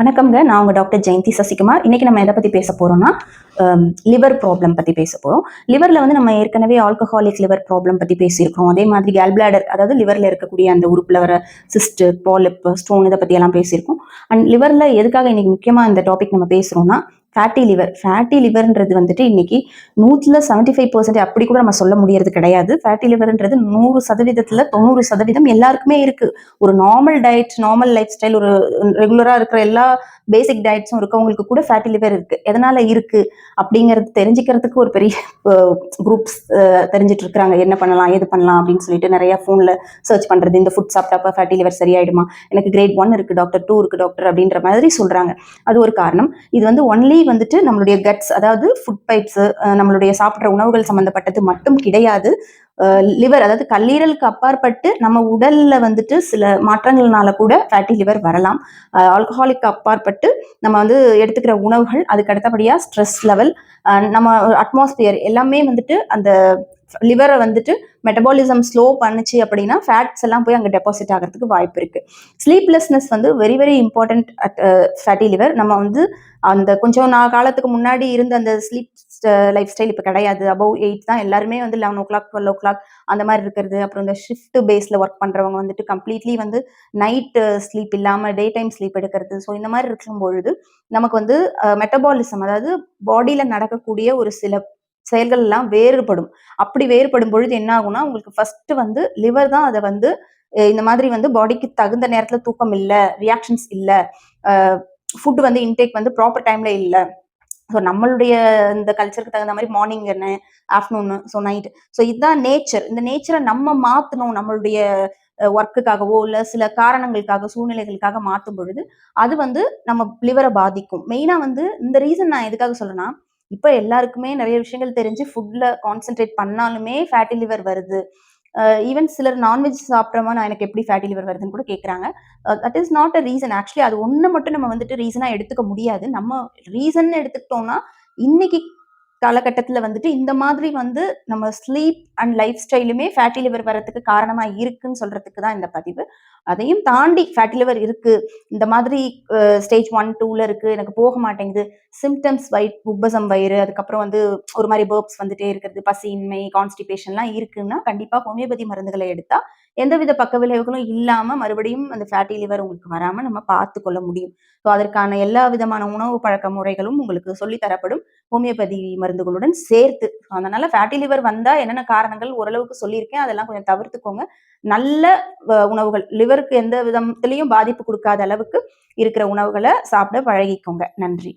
வணக்கம்ங்க. நான் உங்கள் டாக்டர் ஜெயந்தி சசிகுமார். இன்னைக்கு நம்ம எதை பற்றி பேச போகிறோம்னா லிவர் ப்ராப்ளம் பற்றி பேச போகிறோம் லிவரில் வந்து நம்ம ஏற்கனவே ஆல்கஹாலிக் லிவர் ப்ராப்ளம் பற்றி பேசியிருக்கோம் அதே மாதிரி கேல்பிளாடர் அதாவது லிவரில் இருக்கக்கூடிய அந்த உறுப்பில் வர சிஸ்ட் பாலிப் ஸ்டோன் இதை பற்றியெல்லாம் பேசியிருக்கோம். அண்ட் லிவரில் எதுக்காக இன்னைக்கு முக்கியமாக இந்த டாபிக் நம்ம பேசுகிறோம்னா ஃபேட்டி லிவர் ஃபேட்டி லிவர்ன்றது வந்துட்டு இன்னைக்கு நூற்றில் செவன்ட்டி ஃபைவ் பர்சன்ட் அப்படி கூட நம்ம சொல்ல முடியறது கிடையாது. ஃபேட்டி லிவர்ன்றது நூறு சதவீதத்தில் தொண்ணூறு சதவீதம் எல்லாருக்குமே இருக்கு. ஒரு normal diet normal lifestyle ஒரு ரெகுலராக இருக்கிற எல்லா பேசிக் டயட்ஸும் இருக்கவங்களுக்கு கூட ஃபேட்டி லிவர் இருக்கு. எதனால இருக்கு? அப்படிங்கிறது தெரிஞ்சுக்கிறதுக்கு ஒரு பெரிய குரூப்ஸ் தெரிஞ்சிட்டு இருக்கிறாங்க என்ன பண்ணலாம் ஏது பண்ணலாம் அப்படின்னு சொல்லிட்டு நிறைய ஃபோனில் சர்ச் பண்றது. இந்த ஃபுட் சாப்பிட்டப்ப ஃபேட்டி லிவர் சரியாயிடுமா? எனக்கு கிரேட் ஒன் இருக்கு டாக்டர் டூ இருக்கு டாக்டர் அப்படின்ற மாதிரி சொல்றாங்க. அது ஒரு காரணம். இது வந்து ஒன்லி வந்துட்டு நம்மளுடைய கட்ஸ் அதாவது ஃபுட் பைப்ஸ் நம்மளுடைய சாப்பிட்ற உணவுகள் சம்மந்தப்பட்டது மட்டும் கிடையாது. லிவர் அதாவது கல்லீரலுக்கு அப்பாற்பட்டு நம்ம உடல்ல வந்துட்டு சில மாற்றங்கள்னால கூட ஃபேட்டி லிவர் வரலாம். ஆல்கஹாலிக்கு அப்பாற்பட்டு நம்ம வந்து எடுத்துக்கிற உணவுகள் அதுக்கு அடுத்தபடியாக ஸ்ட்ரெஸ் லெவல் நம்ம அட்மாஸ்பியர் எல்லாமே வந்துட்டு அந்த லிவரை வந்துட்டு மெட்டபாலிசம் ஸ்லோ பண்ணுச்சு அப்படின்னா ஃபேட்ஸ் எல்லாம் போய் அங்கே டெபாசிட் ஆகிறதுக்கு வாய்ப்பு இருக்கு. ஸ்லீப்லெஸ்னஸ் வந்து very very important at fatty liver நம்ம வந்து அந்த கொஞ்சம் நான் காலத்துக்கு முன்னாடி இருந்த அந்த ஸ்லீப் லைஃப் ஸ்டைல் இப்போ கிடையாது. அபவ் எயிட் தான் எல்லாருமே வந்து eleven o'clock twelve o'clock அந்த மாதிரி இருக்கிறது. அப்புறம் இந்த ஷிஃப்ட் பேஸில் ஒர்க் பண்ணுறவங்க வந்துட்டு கம்ப்ளீட்லி வந்து நைட்டு ஸ்லீப் இல்லாமல் டே டைம் ஸ்லீப் எடுக்கிறது. ஸோ இந்த மாதிரி இருக்கும் பொழுது நமக்கு வந்து uh, மெட்டபாலிசம் அதாவது பாடியில் நடக்கக்கூடிய ஒரு சில செயல்கள் எல்லாம் வேறுபடும். அப்படி வேறுபடும் பொழுது என்ன ஆகும்னா உங்களுக்கு ஃபர்ஸ்ட் வந்து லிவர் தான் அதை வந்து இந்த மாதிரி வந்து பாடிக்கு தகுந்த நேரத்தில் தூக்கம் இல்லை ரியாக்ஷன்ஸ் இல்லை ஃபுட் வந்து இன்டேக் வந்து ப்ராப்பர் டைம்ல இல்லை. ஸோ நம்மளுடைய இந்த கல்ச்சருக்கு தகுந்த மாதிரி மார்னிங் என்ன ஆஃப்டர்நூனு ஸோ நைட்டு ஸோ இதுதான் நேச்சர் இந்த நேச்சரை நம்ம மாற்றணும் நம்மளுடைய ஒர்க்குக்காகவோ இல்லை சில காரணங்களுக்காக சூழ்நிலைகளுக்காக மாற்றும் பொழுது அது வந்து நம்ம லிவரை பாதிக்கும். மெயினாக வந்து இந்த ரீசன் நான் எதுக்காக சொல்றேன்னா இப்போ எல்லாருக்குமே நிறைய விஷயங்கள் தெரிஞ்சு ஃபுட்ல கான்சென்ட்ரேட் பண்ணாலுமே ஃபேட்டி லிவர் வருது. ஈவன் சிலர் நான்வெஜ் சாப்பிட்றமா நான் எனக்கு எப்படி ஃபேட்டி லிவர் வருதுன்னு கூட கேட்குறாங்க that is not a reason actually அது ஒன்று மட்டும் நம்ம வந்துட்டு ரீசனாக எடுத்துக்க முடியாது. நம்ம ரீசன் எடுத்துக்கிட்டோம்னா இன்னைக்கு காலகட்டத்தில் வந்துட்டு இந்த மாதிரி வந்து நம்ம ஸ்லீப் அண்ட் லைஃப் ஸ்டைலுமே ஃபேட்டி லிவர் வரதுக்கு காரணமாக இருக்குன்னு சொல்கிறதுக்கு தான் இந்த பதிவு. அதையும் தாண்டி ஃபேட்டி லிவர் இருக்கு. இந்த மாதிரி ஸ்டேஜ் ஒன் டூல இருக்கு. எனக்கு போக மாட்டேங்குது. சிம்டம்ஸ் வயிற் உப்பசம் வயிறு அதுக்கப்புறம் வந்து ஒரு மாதிரி பேர்ப்ஸ் வந்துட்டே இருக்கிறது பசியின்மை கான்ஸ்டிபேஷன்லாம் இருக்குன்னா கண்டிப்பாக ஹோமியோபதி மருந்துகளை எடுத்தா எந்தவித பக்க விளைவுகளும் இல்லாம மறுபடியும் அந்த ஃபேட்டி லிவர் உங்களுக்கு வராம நம்ம பார்த்து கொள்ள முடியும். ஸோ அதற்கான எல்லா விதமான உணவு பழக்க முறைகளும் உங்களுக்கு சொல்லி தரப்படும். ஹோமியோபதி மருந்துகளுடன் சேர்த்து. அதனால ஃபேட்டி லிவர் வந்தா என்னென்ன காரணங்கள் ஓரளவுக்கு சொல்லியிருக்கேன். அதெல்லாம் கொஞ்சம் தவிர்த்துக்கோங்க. நல்ல உணவுகள். லிவர் லிவருக்கு எந்த விதத்திலையும் பாதிப்பு கொடுக்காத அளவுக்கு இருக்கிற உணவுகளை சாப்பிட பழகிக்கோங்க. நன்றி.